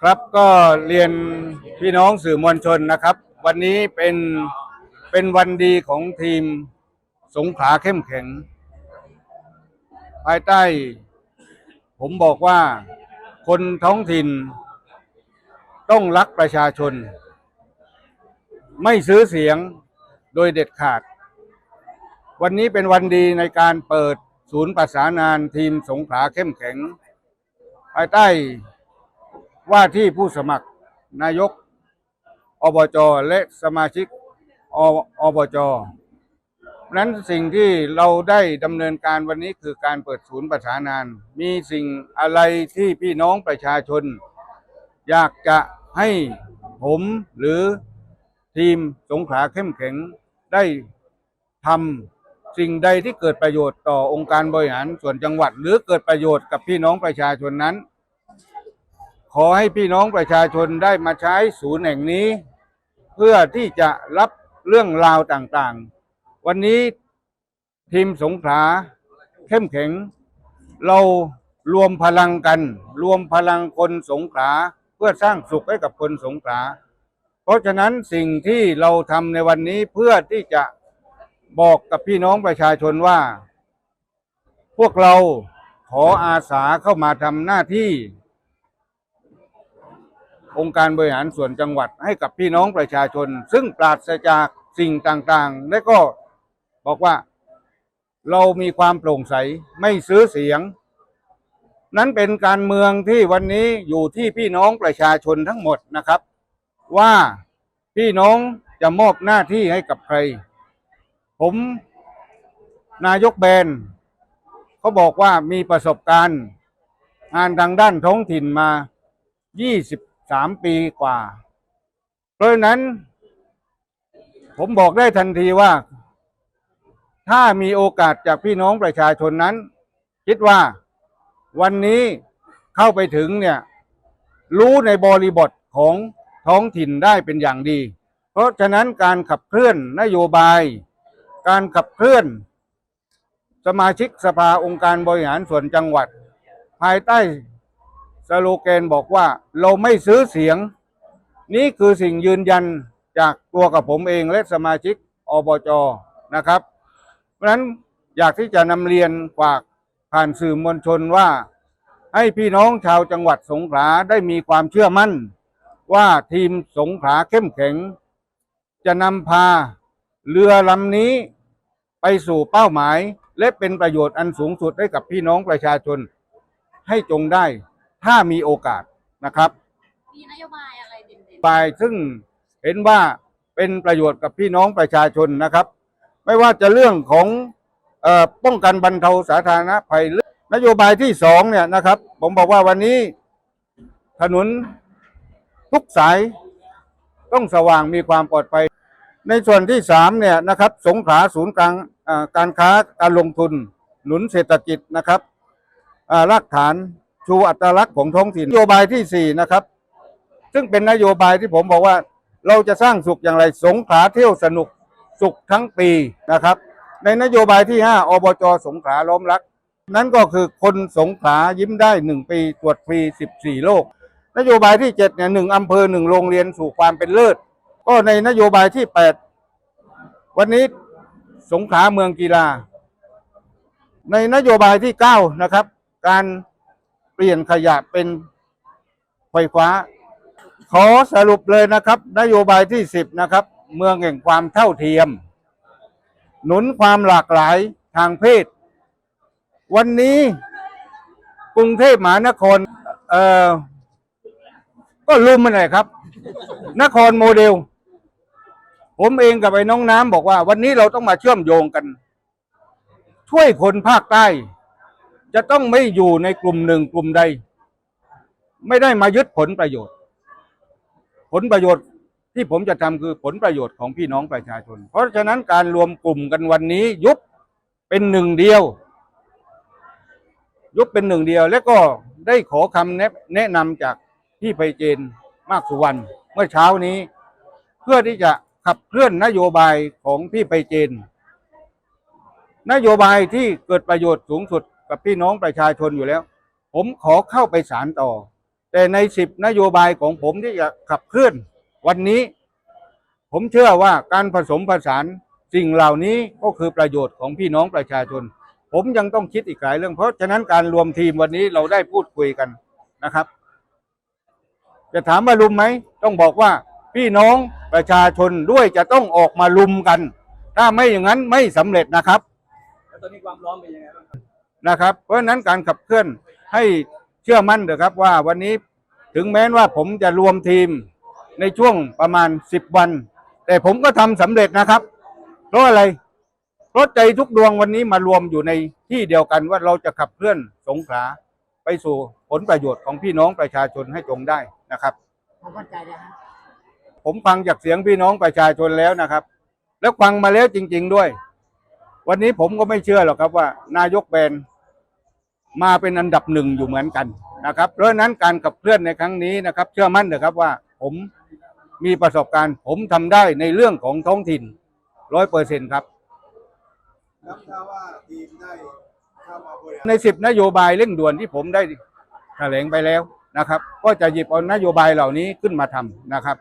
ครับก็เรียนพี่น้องสื่อมวลชนนะครับ วันนี้เป็นเป็นวันดีของทีมสงขลาเข้มแข็ง ภายใต้ ผมบอกว่าคนท้องถิ่น ต้องรักประชาชน ไม่ซื้อเสียงโดยเด็ดขาด วันนี้เป็นวันดีในการเปิดศูนย์ประสานงานทีมสงขลาเข้มแข็ง ภายใต้ว่าที่ผู้สมัครนายกอบจและสมาชิกออบจนั้นสิ่งที่เราได้ดำเนินการวันนี้คือการเปิดศูนย์ประสานงาน มีสิ่งอะไรที่พี่น้องประชาชน อยากจะให้ผมหรือทีมสงขลาเข้มแข็งได้ทำสิ่งใดที่เกิดประโยชน์ต่อองค์การบริหารส่วนจังหวัด หรือเกิดประโยชน์กับพี่น้องประชาชนนั้น ขอให้พี่น้องประชาชนได้มาใช้ศูนย์แห่งนี้ เพื่อที่จะรับเรื่องราวต่างๆ วันนี้ทีมสงขลาเข้มแข็ง เรารวมพลังกัน รวมพลังคนสงขลาเพื่อสร้างสุขให้กับคนสงขลาเพราะฉะนั้นสิ่งที่เราทำในวันนี้เพื่อที่จะบอกกับพี่น้องประชาชนว่า พวกเราขออาสาเข้ามาทำหน้าที่ องค์การบริหารส่วนจังหวัดให้กับพี่น้องประชาชน ซึ่งปราศจากสิ่งต่างๆ และก็บอกว่าเรามีความโปร่งใสไม่ซื้อเสียง นั้นเป็นการเมืองที่วันนี้อยู่ที่พี่น้องประชาชนทั้งหมดนะครับ ว่าพี่น้องจะมอบหน้าที่ให้กับใคร ผมนายกแบนเขาบอกว่ามีประสบการณ์ งานทางด้านท้องถิ่นมา 23ปีกว่า เพราะฉะนั้น ผมบอกได้ทันทีว่า ถ้ามีโอกาสจากพี่น้องประชาชนนั้น คิดว่าวันนี้เข้าไปถึงเนี่ย รู้ในบริบทของท้องถิ่นได้เป็นอย่างดี เพราะฉะนั้นการขับเคลื่อนนโยบาย การขับเคลื่อน สมาชิกสภาองค์การบริหารส่วนจังหวัด ภายใต้ สโลแกนบอกว่าเราไม่ซื้อเสียง นี่คือสิ่งยืนยันจากตัวกับผมเองและสมาชิกอบจนะครับ เพราะฉะนั้นอยากที่จะนำเรียนฝากผ่านสื่อมวลชนว่า ให้พี่น้องชาวจังหวัดสงขลาได้มีความเชื่อมั่น ว่าทีมสงขลาเข้มแข็ง จะนำพาเรือลำนี้ไปสู่เป้าหมาย และเป็นประโยชน์อันสูงสุดให้กับพี่น้องประชาชนให้จงได้ ถ้ามีโอกาสนะครับมีนโยบายอะไรเด่นไปซึ่งเห็นว่าเป็นประโยชน์กับพี่น้องประชาชนนะครับ ไม่ว่าจะเรื่องของเออป้องกันบรรเทาสาธารณภัยหรือนโยบายที่สองเนี่ยนะครับ ผมบอกว่าวันนี้ถนนทุกสายต้องสว่างมีความปลอดภัย ในส่วนที่สามเนี่ยนะครับ สงขลาศูนย์กลางอ่าการค้าการลงทุน หนุนเศรษฐกิจนะครับอ่ารากฐาน ชูอัตลักษณ์ของท้องถิ่นนโยบายที่สี่นะครับ ซึ่งเป็นนโยบายที่ผมบอกว่าเราจะสร้างสุขอย่างไรสงขลาเที่ยวสนุกสุขทั้งปีนะครับ ในนโยบายที่ 5 อบจสงขลาล้อมรัก นั่นก็คือคนสงขลายิ้มได้ 1 ปีตรวจฟรี 14โรคนโยบายที่7เนี่ยหนึ่งอำเภอหนึ่งโรงเรียนสู่ความเป็นเลิศ ก็ในนโยบายที่ 8 วันนี้สงขลาเมืองกีฬา ในนโยบายที่ 9 นะครับ การ ปลี่ยนขยะเป็นไฟฟ้า ขอสรุปเลยนะครับ นโยบายที่10นะครับ เมืองแห่งความเท่าเทียม หนุนความหลากหลายทางเพศ วันนี้กรุงเทพมหานครเอ่อก็ลุมมันเลยครับ นครโมเดล ผมเองกับไอ้น้องน้ำบอกว่า วันนี้เราต้องมาเชื่อมโยงกัน ช่วยคนภาคใต้ จะต้องไม่อยู่ในกลุ่มหนึ่งกลุ่มใด ไม่ได้มายึดผลประโยชน์ ผลประโยชน์ที่ผมจะทำคือผลประโยชน์ของพี่น้องประชาชน เพราะฉะนั้นการรวมกลุ่มกันวันนี้ยุบเป็นหนึ่งเดียว ยุบเป็นหนึ่งเดียว และก็ได้ขอคำแนะนะนำจากพี่ไพเจนมากสุวรรณเมื่อเช้านี้ เพื่อที่จะขับเคลื่อนนโยบายของพี่ไพเจนนโยบายที่เกิดประโยชน์สูงสุด กับพี่น้องประชาชนอยู่แล้ว ผมขอเข้าไปสารต่อ แต่ในสิบนโยบายของผมที่จะขับเคลื่อน วันนี้ ผมเชื่อว่าการผสมผสานสิ่งเหล่านี้ก็คือประโยชน์ของพี่น้องประชาชน ผมยังต้องคิดอีกหลายเรื่อง เพราะฉะนั้นการรวมทีมวันนี้เราได้พูดคุยกันนะครับ จะถามว่าลุมไหมต้องบอกว่าพี่น้องประชาชนด้วยจะต้องออกมาลุมกัน ถ้าไม่อย่างนั้นไม่สำเร็จนะครับ แล้วตอนนี้ความพร้อมเป็นยังไงบ้าง นะครับ เพราะฉะนั้นการขับเคลื่อนให้เชื่อมั่นเถอะครับว่าวันนี้ถึงแม้ว่าผมจะรวมทีมในช่วงประมาณ 10 วัน แต่ผมก็ทำสำเร็จนะครับ เพราะอะไรเพราะใจทุกดวงวันนี้มารวมอยู่ในที่เดียวกันว่าเราจะขับเคลื่อนสงขลาไปสู่ผลประโยชน์ของพี่น้องประชาชนให้ตรงได้นะครับผมมั่นใจเลยฮะผมฟังจากเสียงพี่น้องประชาชนแล้วนะครับ แล้วฟังมาแล้วจริง ๆด้วย วันนี้ผมก็ไม่เชื่อหรอกครับว่า นายกแบน มาเป็นอันดับหนึ่งอยู่เหมือนกันนะครับ เพราะนั้นการขับเคลื่อนในครั้งนี้นะครับ เชื่อมั่นเถอะครับว่าผมมีประสบการณ์ ผมทำได้ในเรื่องของท้องถิ่นร้อยเปอร์เซ็นครับครับถ้ว่าทีมได้เข้ามาบริหารในสิบนโยบายเร่งด่วนที่ผมได้แถลงไปแล้วนะครับ ก็จะหยิบเอานโยบายเหล่านี้ขึ้นมาทำนะครับ